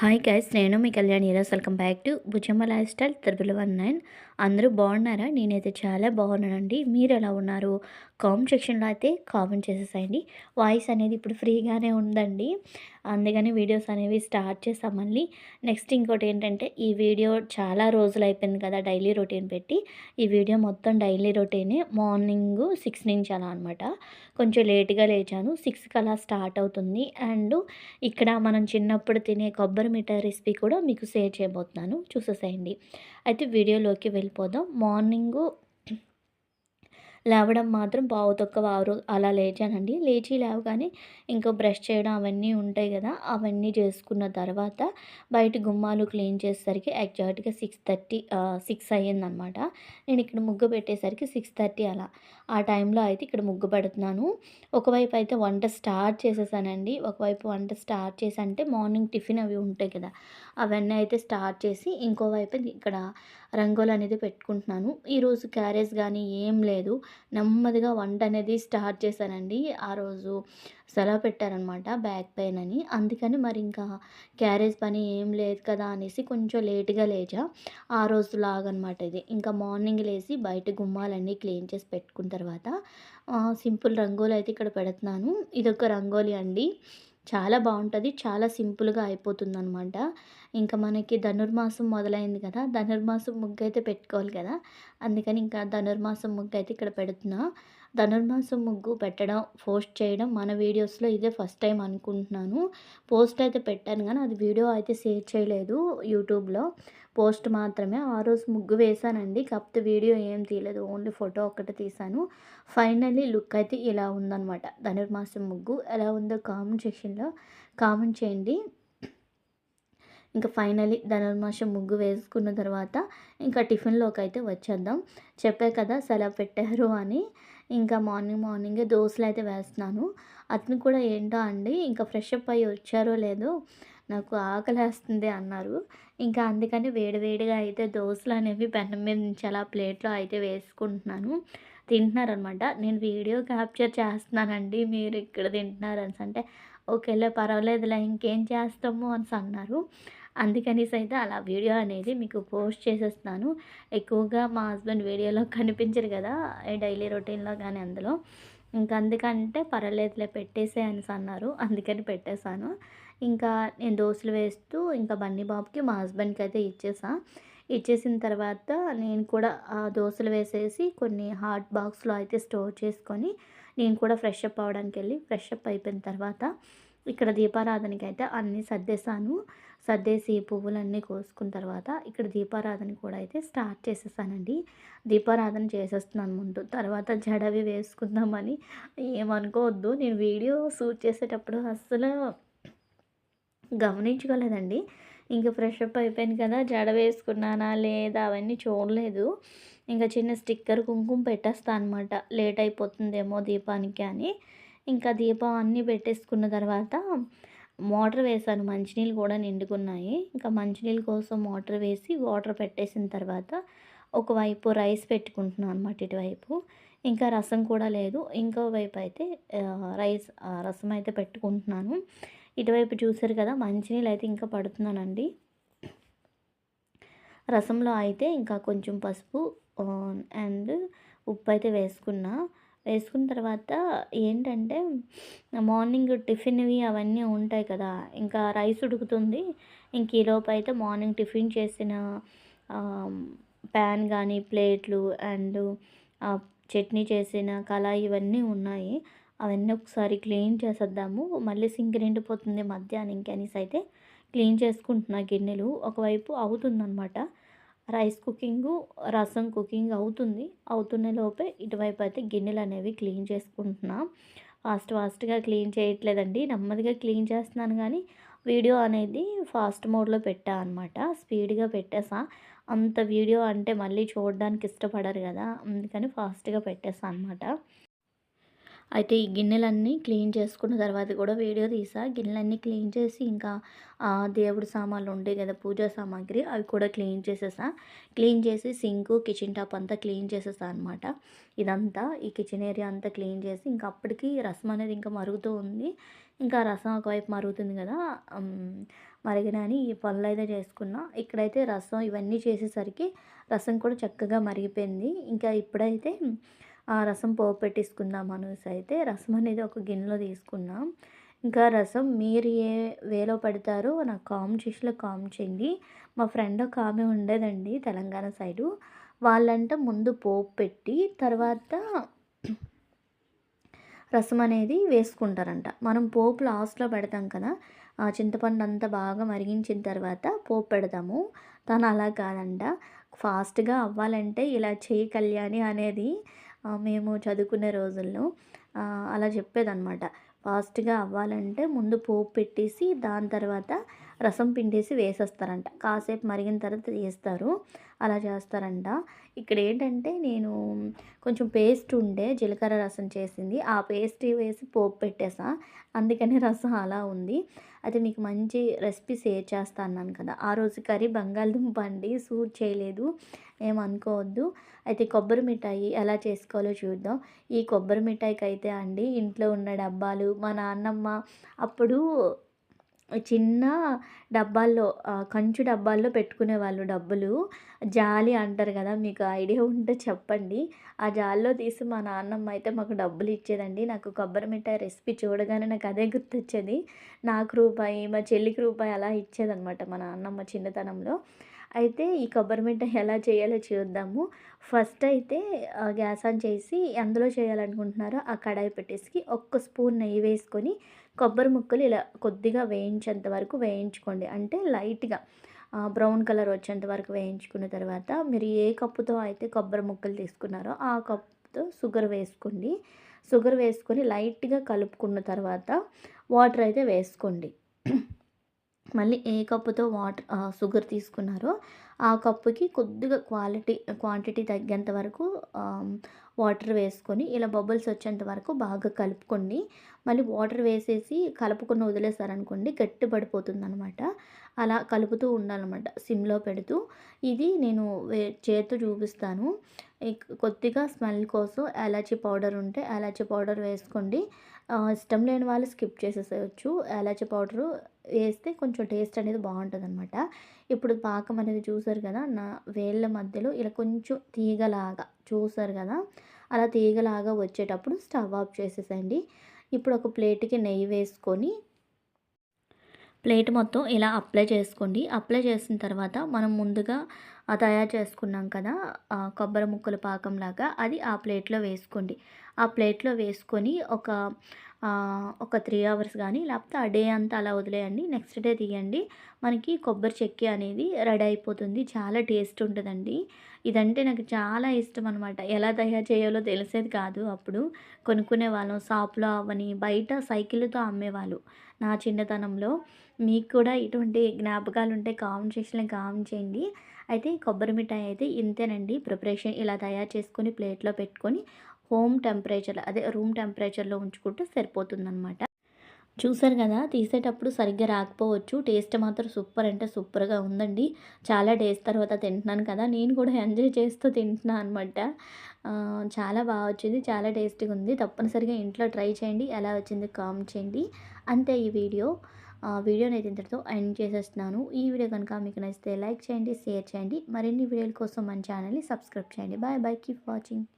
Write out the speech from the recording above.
Hi guys నేను మీ కళ్యాణ్ ఈరోజు. Welcome back to Bhujamma lifestyle triple one nine అందరూ బాగున్నారా? నేనైతే చాలా బాగున్నానండి. మీరు ఎలా ఉన్నారు? కామెంట్ సెక్షన్లో అయితే కామెంట్ చేసేసాయండి. వాయిస్ అనేది ఇప్పుడు ఫ్రీగానే ఉందండి. అందుకని వీడియోస్ అనేవి స్టార్ట్ చేస్తాం మళ్ళీ. నెక్స్ట్ ఇంకోటి ఏంటంటే ఈ వీడియో చాలా రోజులు అయిపోయింది కదా డైలీ రొటీన్ పెట్టి. ఈ వీడియో మొత్తం డైలీ రొటీనే మార్నింగ్ సిక్స్ నుంచి అలా అనమాట కొంచెం లేట్గా లేచాను. సిక్స్కి అలా స్టార్ట్ అవుతుంది. అండ్ ఇక్కడ మనం చిన్నప్పుడు తినే కొబ్బరి మిఠాయి రెసిపీ కూడా మీకు షేర్ చేయబోతున్నాను. చూసేసేయండి. అయితే వీడియోలోకి వెళ్ళిపోదాం. మార్నింగు లేవడం మాత్రం పావు తక్కువ ఆరు అలా లేచానండి. లేచి లేవగానే ఇంకా బ్రష్ చేయడం అవన్నీ ఉంటాయి కదా అవన్నీ చేసుకున్న తర్వాత బయట గుమ్మాలు క్లీన్ చేసేసరికి ఎగ్జాక్ట్గా సిక్స్ థర్టీ సిక్స్ అయ్యిందనమాట. నేను ఇక్కడ ముగ్గు పెట్టేసరికి సిక్స్ థర్టీ అలా. ఆ టైంలో అయితే ఇక్కడ ముగ్గు పెడుతున్నాను. ఒకవైపు అయితే వంట స్టార్ట్ చేసేసానండి. ఒకవైపు వంట స్టార్ట్ చేసి అంటే మార్నింగ్ టిఫిన్ అవి ఉంటాయి కదా అవన్నీ అయితే స్టార్ట్ చేసి ఇంకోవైపు ఇక్కడ రంగోలు అనేది పెట్టుకుంటున్నాను ఈరోజు క్యారేజ్ కానీ ఏం లేదు. నెమ్మదిగా వంట అనేది స్టార్ట్ చేశానండి. ఆ రోజు సెలవు పెట్టారనమాట బ్యాక్ పెయిన్ అని అందుకని మరి ఇంకా క్యారేజ్ పని ఏం లేదు కదా అనేసి కొంచెం లేట్గా లేచా. ఆ రోజు లాగనమాట ఇది. ఇంకా మార్నింగ్ లేచి బయట గుమ్మాలన్నీ క్లీన్ చేసి పెట్టుకున్న తర్వాత సింపుల్ రంగోలు అయితే ఇక్కడ పెడుతున్నాను. ఇదొక రంగోలి అండి. చాలా బాగుంటుంది. చాలా సింపుల్గా అయిపోతుంది అనమాట ఇంకా మనకి ధనుర్మాసం మొదలైంది కదా ధనుర్మాసం ముగ్గు అయితే పెట్టుకోవాలి కదా. అందుకని ఇంకా ధనుర్మాసం ముగ్గు అయితే ఇక్కడ పెడుతున్నా. ధనుర్మాసం ముగ్గు పెట్టడం పోస్ట్ చేయడం మన వీడియోస్లో ఇదే ఫస్ట్ టైం అనుకుంటున్నాను. పోస్ట్ అయితే పెట్టాను కానీ అది వీడియో అయితే షేర్ చేయలేదు యూట్యూబ్లో. పోస్ట్ మాత్రమే. ఆ రోజు ముగ్గు వేశానండి. కాకపోతే వీడియో ఏం తీయలేదు. ఓన్లీ ఫోటో ఒకటి తీశాను. ఫైనల్లీ లుక్ అయితే ఇలా ఉందన్నమాట. ధనుర్మాసం ముగ్గు ఎలా ఉందో కామెంట్ సెక్షన్లో కామెంట్ చేయండి. ఇంకా ఫైనలీ ధనుర్మాసం ముగ్గు వేసుకున్న తర్వాత ఇంకా టిఫిన్లోకి అయితే వచ్చేద్దాం. చెప్పే కదా సెలవు పెట్టారు అని. ఇంకా మార్నింగ్ మార్నింగే దోశలు అయితే వేస్తున్నాను. అతను కూడా ఏంటో అండి ఇంకా ఫ్రెష్ అప్ అయ్యి వచ్చారో లేదో నాకు ఆకలేస్తుంది అన్నారు. ఇంకా అందుకని వేడివేడిగా అయితే దోశలు అనేవి పెన్నం మీద నుంచి అలా ప్లేట్లో అయితే వేసుకుంటున్నాను. తింటున్నారనమాట. నేను వీడియో క్యాప్చర్ చేస్తున్నానండి మీరు ఇక్కడ తింటున్నారు అంటే ఓకేలే పర్వాలేదులే ఇంకేం చేస్తాము అని అన్నారు. అందుకనేసి అయితే అలా వీడియో అనేది మీకు పోస్ట్ చేసేస్తాను ఎక్కువగా మా హస్బెండ్ వీడియోలో కనిపించరు కదా డైలీ రొటీన్లో కానీ అందులో. ఇంకా అందుకంటే పర్వాలేదులే పెట్టేసే అని అన్నారు. అందుకని పెట్టేశాను. ఇంకా నేను దోశలు వేస్తూ ఇంకా బన్నీ బాబుకి మా హస్బెండ్కి అయితే ఇచ్చేసా. ఇచ్చేసిన తర్వాత నేను కూడా ఆ దోశలు వేసేసి కొన్ని హాట్ బాక్స్లో అయితే స్టోర్ చేసుకొని నేను కూడా ఫ్రెష్ అప్ అవ్వడానికి వెళ్ళి ఫ్రెష్ అప్ అయిపోయిన తర్వాత ఇక్కడ దీపారాధనకి అయితే అన్నీ సర్దేశాను. సర్దేసి పువ్వులన్నీ కోసుకున్న తర్వాత ఇక్కడ దీపారాధన కూడా అయితే స్టార్ట్ చేసేసానండి. దీపారాధన చేసేస్తున్నాను ముందు. తర్వాత జడవి వేసుకుందామని ఏమనుకోవద్దు. నేను వీడియో షూట్ చేసేటప్పుడు అస్సలు గమనించుకోలేదండి. ఇంకా ఫ్రెష్ అప్ అయిపోయింది కదా జడ వేసుకున్నానా లేదా అవన్నీ చూడలేదు. ఇంకా చిన్న స్టిక్కర్ కుంకుమ పెట్టేస్తా అనమాట లేట్ అయిపోతుందేమో దీపానికి అని. ఇంకా దీపం అన్నీ పెట్టేసుకున్న తర్వాత మోటార్ వేసాను. మంచినీళ్ళు కూడా నిండుకున్నాయి. ఇంకా మంచినీళ్ళ కోసం మోటార్ వేసి వాటర్ పెట్టేసిన తర్వాత ఒకవైపు రైస్ పెట్టుకుంటున్నాను అనమాట ఇటువైపు. ఇంకా రసం కూడా లేదు. ఇంకో వైపు అయితే రైస్ రసం అయితే పెట్టుకుంటున్నాను. ఇటువైపు చూసారు కదా మంచినీళ్ళు అయితే ఇంకా పడుతున్నానండి. రసంలో అయితే ఇంకా కొంచెం పసుపు అండ్ ఉప్పు అయితే వేసుకున్నా. వేసుకున్న తర్వాత ఏంటంటే మార్నింగ్ టిఫిన్వి అవన్నీ ఉంటాయి కదా ఇంకా రైస్ ఉడుకుతుంది. ఇంక ఈలోపు అయితే మార్నింగ్ టిఫిన్ చేసిన ప్యాన్ కానీ ప్లేట్లు అండ్ చట్నీ చేసిన కళాయి ఇవన్నీ ఉన్నాయి. అవన్నీ ఒకసారి క్లీన్ చేసేద్దాము. మళ్ళీ సింక్ నిండిపోతుంది మధ్యాహ్నం అనేసి అయితే క్లీన్ చేసుకుంటున్నా గిన్నెలు. ఒకవైపు అవుతుందన్నమాట. రైస్ కుకింగ్ రసం కుకింగ్ అవుతుంది. అవుతున్న లోపే ఇటువైపు అయితే గిన్నెలు అనేవి క్లీన్ చేసుకుంటున్నా. ఫాస్ట్ ఫాస్ట్గా క్లీన్ చేయట్లేదండి. నెమ్మదిగా క్లీన్ చేస్తున్నాను కానీ వీడియో అనేది ఫాస్ట్ మోడ్లో పెట్టా అనమాట స్పీడ్గా పెట్టేసా. అంత వీడియో అంటే మళ్ళీ చూడడానికి ఇష్టపడరు కదా. అందుకని ఫాస్ట్గా పెట్టేసా అనమాట అయితే ఈ గిన్నెలన్నీ క్లీన్ చేసుకున్న తర్వాత కూడా వీడియో తీసా. గిన్నెలన్నీ క్లీన్ చేసి ఇంకా దేవుడి సామాన్లు ఉండేవి కదా పూజా సామాగ్రి అవి కూడా క్లీన్ చేసేసా. క్లీన్ చేసి సింకు కిచెన్ టాప్ అంతా క్లీన్ చేసేసా అనమాట ఇదంతా ఈ కిచెన్ ఏరియా అంతా క్లీన్ చేసి ఇంకా అప్పటికి రసం అనేది ఇంకా మరుగుతూ ఉంది. ఇంకా రసం ఒకవైపు మరుగుతుంది కదా మరిగినాని ఈ పనులు అయితే చేసుకున్నా. ఇక్కడైతే రసం ఇవన్నీ చేసేసరికి రసం కూడా చక్కగా మరిగిపోయింది. ఇంకా ఇప్పుడైతే ఆ రసం పోపు పెట్టేసుకుందాం అనేసి అయితే రసం అనేది ఒక గిన్నెలో తీసుకున్నాం. ఇంకా రసం మీరు ఏ వేలో పెడతారో నాకు కామెంట్ చేసిలో కామెంట్ చేయండి. మా ఫ్రెండ్ ఒక ఆమె ఉండేదండి తెలంగాణ సైడు. వాళ్ళంట ముందు పోపు పెట్టి తర్వాత రసం అనేది వేసుకుంటారంట. మనం పోపు లాస్ట్లో పెడతాం కదా ఆ చింతపండు అంతా బాగా మరిగించిన తర్వాత పోపు పెడతాము. తను అలా కాదంట. ఫాస్ట్గా అవ్వాలంటే ఇలా చేయి కళ్యాణి అనేది మేము చదువుకునే రోజుల్లో అలా చెప్పేదన్నమాట. ఫాస్ట్గా అవ్వాలంటే ముందు పోపు పెట్టేసి దాని తర్వాత రసం పిండేసి వేసేస్తారంట. కాసేపు మరిగిన తర్వాత వేస్తారు అలా చేస్తారంట. ఇక్కడ ఏంటంటే నేను కొంచెం పేస్ట్ ఉండే జీలకర్ర రసం చేసింది. ఆ పేస్ట్ వేసి పోపు పెట్టేసా. అందుకని రసం అలా ఉంది. అయితే మీకు మంచి రెసిపీ షేర్ చేస్తా అన్నాను కదా. ఆ రోజు కర్రీ బంగాళదుంప అండి. సూట్ చేయలేదు. ఏమనుకోవద్దు అయితే కొబ్బరి మిఠాయి ఎలా చేసుకోవాలో చూద్దాం. ఈ కొబ్బరి మిఠాయికి అయితే అండి ఇంట్లో ఉన్న డబ్బాలు మా నాన్నమ్మ అప్పుడు చిన్న డబ్బాల్లో కంచు డబ్బాల్లో పెట్టుకునేవాళ్ళు డబ్బులు జాలి అంటారు కదా మీకు ఐడియా ఉంటే చెప్పండి. ఆ జాలిలో తీసి మా నాన్నమ్మ అయితే మాకు డబ్బులు ఇచ్చేదండి. నాకు కొబ్బరి మిఠాయి రెసిపీ చూడగానే నాకు అదే గుర్తొచ్చేది. నాకు రూపాయి మా చెల్లికి రూపాయి అలా ఇచ్చేదనమాట మా నాన్నమ్మ చిన్నతనంలో. అయితే ఈ కొబ్బరి మిట్ట ఎలా చేయాలో చూద్దాము. ఫస్ట్ అయితే గ్యాస్ ఆన్ చేసి ఎందులో చేయాలనుకుంటున్నారో ఆ కడాయి పెట్టేసి ఒక్క స్పూన్ నెయ్యి వేసుకొని కొబ్బరి ముక్కలు ఇలా కొద్దిగా వేయించేంత వరకు వేయించుకోండి. అంటే లైట్గా బ్రౌన్ కలర్ వచ్చేంత వరకు వేయించుకున్న తర్వాత మీరు ఏ కప్పుతో అయితే కొబ్బరి ముక్కలు తీసుకున్నారో ఆ కప్పుతో షుగర్ వేసుకోండి. షుగర్ వేసుకొని లైట్గా కలుపుకున్న తర్వాత వాటర్ అయితే వేసుకోండి. మళ్ళీ ఏ కప్పుతో వాటర్ షుగర్ తీసుకున్నారో ఆ కప్పుకి కొద్దిగా క్వాలిటీ క్వాంటిటీ తగ్గేంత వరకు వాటర్ వేసుకొని ఇలా బబుల్స్ వచ్చేంత వరకు బాగా కలుపుకోండి. మళ్ళీ వాటర్ వేసేసి కలుపుకొని వదిలేసారనుకోండి గట్టి పడిపోతుంది అనమాట అలా కలుపుతూ ఉండాలన్నమాట సిమ్లో పెడుతూ. ఇది నేను వే చేతు చూపిస్తాను. కొద్దిగా స్మెల్ కోసం ఎలాచీ పౌడర్ ఉంటే ఎలాచీ పౌడర్ వేసుకోండి. ఇష్టం లేని వాళ్ళు స్కిప్ చేసేసేయచ్చు. ఎలాచీ పౌడరు వేస్తే కొంచెం టేస్ట్ అనేది బాగుంటుంది అనమాట ఇప్పుడు పాకం అనేది చూసారు కదా నా వేళ్ళ మధ్యలో ఇలా కొంచెం తీగలాగా చూసారు కదా అలా తీగలాగా వచ్చేటప్పుడు స్టవ్ ఆఫ్ చేసేసండి. ఇప్పుడు ఒక ప్లేట్కి నెయ్యి వేసుకొని ప్లేట్ మొత్తం ఇలా అప్లై చేసుకోండి. అప్లై చేసిన తర్వాత మనం ముందుగా తయారు చేసుకున్నాం కదా కొబ్బరి ముక్కల పాకంలాగా అది ఆ ప్లేట్లో వేసుకోండి. ఆ ప్లేట్లో వేసుకొని ఒక ఒక త్రీ అవర్స్ కానీ లేకపోతే ఆ డే అంతా అలా వదిలేయండి. నెక్స్ట్ డే తీయండి. మనకి కొబ్బరి చెక్కి అనేది రెడీ అయిపోతుంది. చాలా టేస్ట్ ఉంటుందండి. ఇదంటే నాకు చాలా ఇష్టం అనమాట ఎలా తయారు చేయాలో తెలిసేది కాదు అప్పుడు. కొనుక్కునే వాళ్ళం. షాప్లో అవని బయట సైకిల్తో అమ్మేవాళ్ళు నా చిన్నతనంలో. మీకు కూడా ఇటువంటి జ్ఞాపకాలు ఉంటే కామెంట్ సెక్షన్లో కామెంట్ చేయండి. అయితే కొబ్బరి మిఠాయి అయితే ఇంతేనండి. ప్రిపరేషన్ ఇలా తయారు చేసుకొని ప్లేట్లో పెట్టుకొని హోమ్ టెంపరేచర్ అదే రూమ్ టెంపరేచర్లో ఉంచుకుంటే సరిపోతుందన్నమాట. చూసారు కదా తీసేటప్పుడు సరిగ్గా రాకపోవచ్చు. టేస్ట్ మాత్రం సూపర్ అంటే సూపర్గా ఉందండి. చాలా డేస్ తర్వాత తింటున్నాను కదా నేను కూడా ఎంజాయ్ చేస్తూ తింటున్నాను అనమాట చాలా బాగా వచ్చింది చాలా టేస్టీగా ఉంది. తప్పనిసరిగా ఇంట్లో ట్రై చేయండి ఎలా వచ్చింది కామెంట్ చేయండి. అంతే ఈ వీడియో. వీడియోని అయితే ఇంతటితో ఎండ్ చేసేస్తున్నాను. ఈ వీడియో కనుక మీకు నచ్చితే లైక్ చేయండి షేర్ చేయండి. మరిన్ని వీడియోల కోసం మన ఛానల్ని సబ్స్క్రైబ్ చేయండి. Bye bye keep watching.